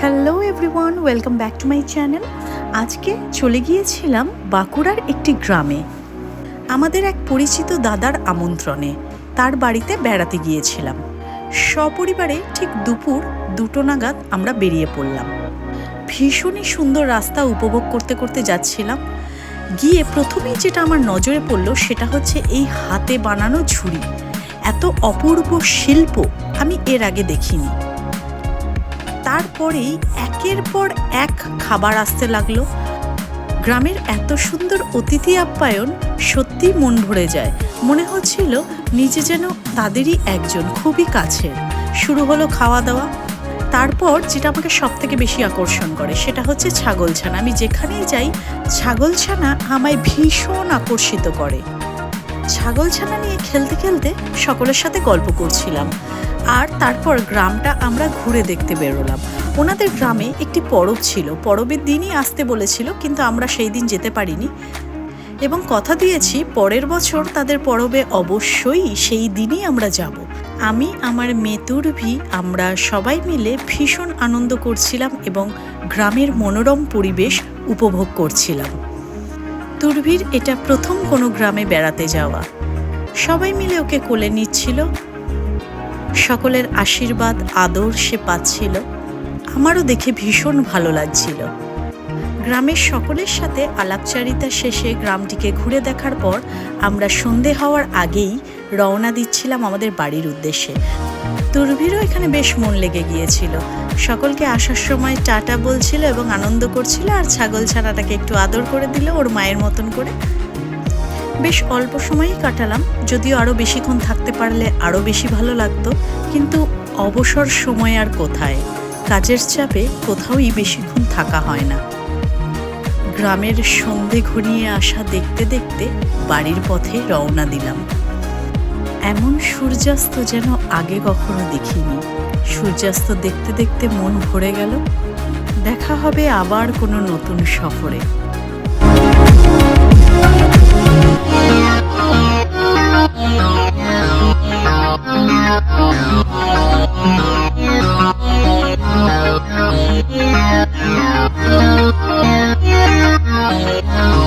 Hello everyone welcome back to my channel আজকে চলে গিয়েছিলাম বাঁকুড়ার একটি গ্রামে। আমাদের এক পরিচিত দাদার আমন্ত্রণে। তার বাড়িতে বেড়াতে গিয়েছিলাম। সপরিবারে ঠিক দুপুর দুটো নাগাদ আমরা বেরিয়ে পড়লাম। ভীষণই সুন্দর রাস্তা উপভোগ করতে করতে যাচ্ছিলাম। গিয়ে প্রথমেই যেটা আমার নজরে পড়ল সেটা হচ্ছে এই হাতে বানানো ঝুড়ি। এত অপূর্ব শিল্প আমি এর আগে দেখিনি। তারপরেই একের পর এক খাবার আসতে লাগল। গ্রামের এত সুন্দর অতিথি আপ্যায়ন সত্যি মন ভরে যায়। মনে হচ্ছিল নিজে যেন তাদেরই একজন, খুবই কাছের। শুরু হলো খাওয়া দাওয়া। তারপর যেটা আমাকে সব থেকে বেশি আকর্ষণ করে, সেটা হচ্ছে ছাগলছানা আমি যেখানেই যাই ছাগলছানা আমায় ভীষণ আকর্ষিত করে। ছাগলছানা নিয়ে খেলতে খেলতে সকলের সাথে গল্প করছিলাম। আর তারপর গ্রামটা আমরা ঘুরে দেখতে বেরোলাম। ওনাদের গ্রামে একটি পরব ছিল। পরবের দিনই আসতে বলেছিল, কিন্তু আমরা সেই দিন যেতে পারিনি। এবং কথা দিয়েছি, পরের বছর তাদের পরবে অবশ্যই সেই দিনই আমরা যাব। আমি, আমার মেতুরভি আমরা সবাই মিলে ভীষণ আনন্দ করছিলাম এবং গ্রামের মনোরম পরিবেশ উপভোগ করছিলাম। তুরভির এটা প্রথম কোনো গ্রামে বেড়াতে যাওয়া। সবাই মিলে ওকে কোলে নিচ্ছিল। সকলের আশীর্বাদ, আদর সে পাচ্ছিল। আমারও দেখে ভীষণ ভালো লাগছিল। গ্রামের সকলের সাথে আলাপচারিতা শেষে গ্রামটিকে ঘুরে দেখার পর আমরা সন্ধে হওয়ার আগেই রওনা দিচ্ছিলাম আমাদের বাড়ির উদ্দেশ্যে। তুরভিরও এখানে বেশ মন লেগে গিয়েছিল। সকলকে আসার সময় টাটা বলছিল এবং আনন্দ করছিল আর ছাগল ছানাটাকে একটু আদর করে দিল ওর মায়ের মতন করে। বেশ অল্প সময়ই কাটালাম, যদিও আরও বেশিক্ষণ থাকতে পারলে আরও বেশি ভালো লাগতো, কিন্তু অবসর সময় আর কোথায়? কাজের চাপে কোথাওই বেশিক্ষণ থাকা হয় না। গ্রামের সন্ধে ঘনিয়ে আসা দেখতে দেখতে বাড়ির পথে রওনা দিলাম। এমন সূর্যাস্ত যেন আগে কখনো দেখিনি। সূর্যাস্ত দেখতে দেখতে মন ভরে গেল। দেখা হবে আবার কোনো নতুন সফরে। Oh,